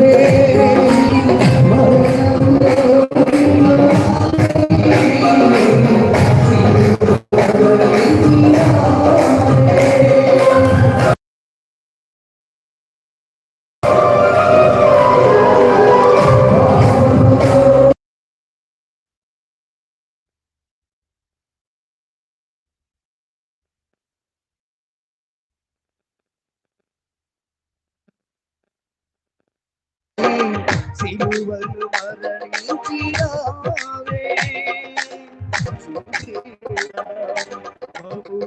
রে మరణించినావే బహు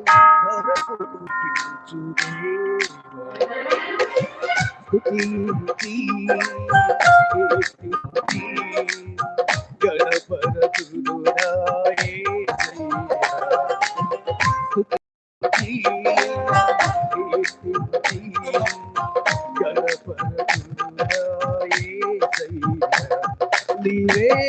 వరకు పుట్టించుదేవా. స్తుతి,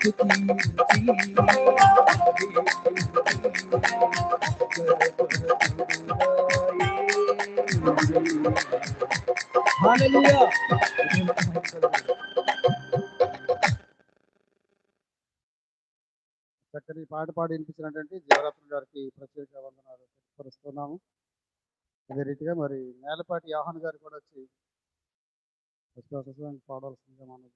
చక్కని పాట పాడి వినిపించినటువంటి జీవరత్న గారికి ప్రత్యేక వందనాలు తెలియపరుస్తున్నాము అదే రీతిగా మరి నేలపాటి యాహన్ గారు కూడా వచ్చి విశ్వాస పాడాల్సిందిగా మనం